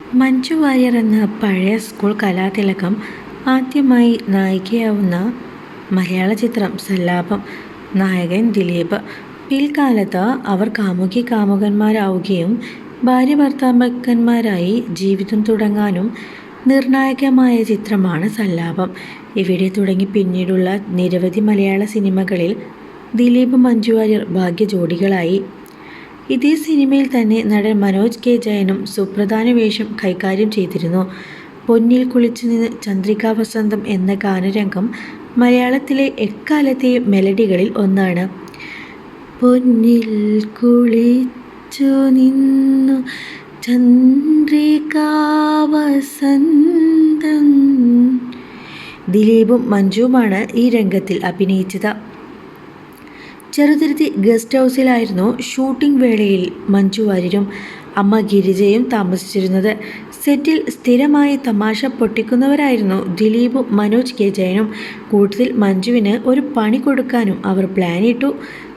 മഞ്ജു വാര്യർ എന്ന പഴയ സ്കൂൾ കലാതിലകം ആദ്യമായി നായികയാവുന്ന മലയാള ചിത്രം സല്ലാപം. നായകൻ ദിലീപ്. പിൽക്കാലത്ത് അവർ കാമുകി കാമുകന്മാരാവുകയും ഭാര്യ ഭാര്യാഭർത്താക്കന്മാരായി ജീവിതം തുടങ്ങാനും നിർണായകമായ ചിത്രമാണ് സല്ലാപം. ഇവിടെ തുടങ്ങി പിന്നീടുള്ള നിരവധി മലയാള സിനിമകളിൽ ദിലീപ് മഞ്ജു വാര്യർ ഭാഗ്യജോഡികളായി. ഇതേ സിനിമയിൽ തന്നെ നടൻ മനോജ് കെ ജയനും സുപ്രധാന വേഷം കൈകാര്യം ചെയ്തിരുന്നു. പൊന്നിൽ കുളിച്ചു നിന്ന് ചന്ദ്രികാ വസന്തം എന്ന ഗാനരംഗം മലയാളത്തിലെ എക്കാലത്തെയും മെലഡികളിൽ ഒന്നാണ്. പൊന്നിൽ കുളിച്ചു നിന്നു ചന്ദ്രികാവസന്തം ദിലീപും മഞ്ജുവുമാണ് ഈ രംഗത്തിൽ അഭിനയിച്ചത്. ചെറുതുരുത്തി ഗസ്റ്റ് ഹൗസിലായിരുന്നു ഷൂട്ടിംഗ് വേളയിൽ മഞ്ജു വാര്യരും അമ്മ ഗിരിജയും താമസിച്ചിരുന്നത്. സെറ്റിൽ സ്ഥിരമായി തമാശ പൊട്ടിക്കുന്നവരായിരുന്നു ദിലീപും മനോജ് കെ ജയനും. കൂട്ടത്തിൽ മഞ്ജുവിന് ഒരു പണി കൊടുക്കാനും അവർ പ്ലാനിട്ടു.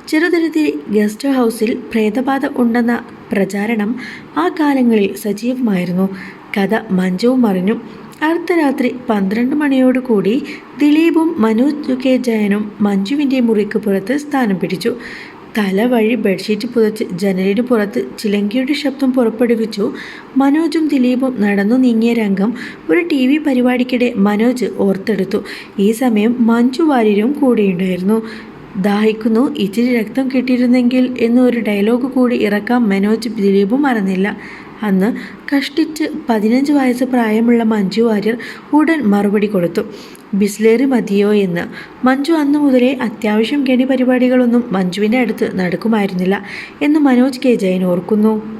ചെറുതുരുത്തി ഗസ്റ്റ് ഹൗസിൽ പ്രേതബാധ ഉണ്ടെന്ന പ്രചാരണം ആ കാലങ്ങളിൽ സജീവമായിരുന്നു. കഥ മഞ്ജുവും അറിഞ്ഞു. അർദ്ധരാത്രി പന്ത്രണ്ട് മണിയോടു കൂടി ദിലീപും മനോജ് കെ ജയനും മഞ്ജുവിന്റെ മുറിക്ക് പുറത്ത് സ്ഥാനം പിടിച്ചു. തല വഴി ബെഡ്ഷീറ്റ് പുതച്ച് ജനലിന് പുറത്ത് ചിലങ്കിയുടെ ശബ്ദം പുറപ്പെടുവിച്ചു മനോജും ദിലീപും നടന്നു നീങ്ങിയ രംഗം ഒരു ടി വി പരിപാടിക്കിടെ മനോജ് ഓർത്തെടുത്തു. ഈ സമയം മഞ്ജു വാര്യരും കൂടെയുണ്ടായിരുന്നു. ദാഹിക്കുന്നു ഇച്ചിരി രക്തം കിട്ടിയിരുന്നെങ്കിൽ എന്നൊരു ഡയലോഗ് കൂടി ഇറക്കാൻ മനോജ് ദിലീപും മറന്നില്ല. അന്ന് കഷ്ടിച്ച് പതിനഞ്ച് വയസ്സ് പ്രായമുള്ള മഞ്ജു വാര്യർ ഉടൻ മറുപടി കൊടുത്തു. ബിസ്ലേറി മതിയോ എന്ന്. മഞ്ജു അന്ന് മുതലേ അത്യാവശ്യം കെണി പരിപാടികളൊന്നും മഞ്ജുവിന്റെ അടുത്ത് നടക്കുമായിരുന്നില്ല എന്ന് മനോജ് കെ ജയൻ ഓർക്കുന്നു.